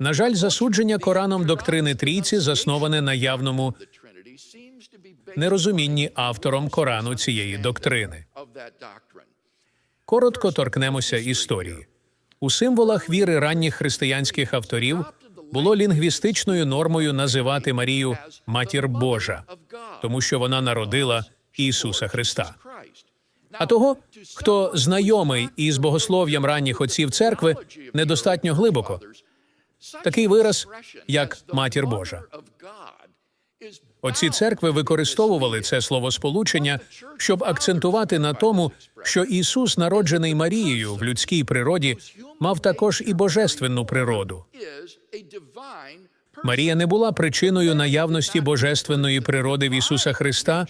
На жаль, засудження Кораном доктрини трійці засноване на явному нерозумінні автором Корану цієї доктрини. Коротко торкнемося історії. У символах віри ранніх християнських авторів було лінгвістичною нормою називати Марію Матір Божа, тому що вона народила Ісуса Христа. А того, хто знайомий із богослов'ям ранніх отців церкви, недостатньо глибоко. Такий вираз, як Матір Божа. Отці церкви використовували це словосполучення, щоб акцентувати на тому, що Ісус, народжений Марією в людській природі, мав також і божественну природу. Марія не була причиною наявності божественної природи в Ісуса Христа,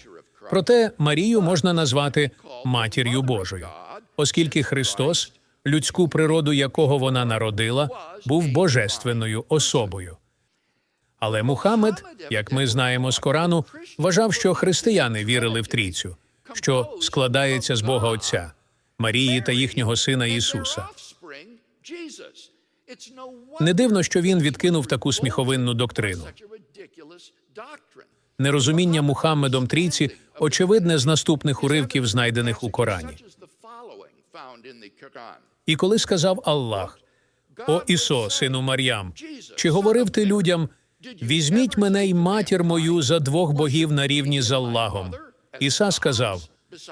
проте Марію можна назвати матір'ю Божою, оскільки Христос, людську природу якого вона народила, був божественною особою. Але Мухаммед, як ми знаємо з Корану, вважав, що християни вірили в трійцю, що складається з Бога Отця, Марії та їхнього сина Ісуса. Не дивно, що він відкинув таку сміховинну доктрину. Нерозуміння Мухаммедом трійці очевидне з наступних уривків, знайдених у Корані. І коли сказав Аллах, О Ісо, сину Мар'ям, чи говорив ти людям, візьміть мене й матір мою за двох богів на рівні з Аллахом? Іса сказав,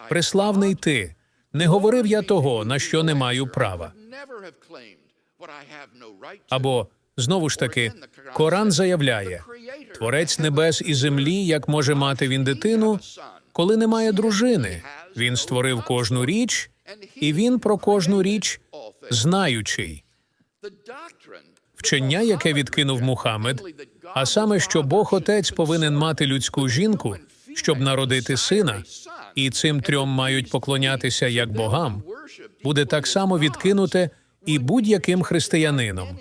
Преславний ти, не говорив я того, на що не маю права. Або знову ж таки, Коран заявляє: Творець небес і землі, як може мати він дитину, коли немає дружини. Він створив кожну річ, і він про кожну річ знаючий. Вчення, яке відкинув Мухаммед, а саме, що Бог Отець повинен мати людську жінку, щоб народити сина, і цим трьом мають поклонятися як богам, буде так само відкинуте і будь-яким християнином.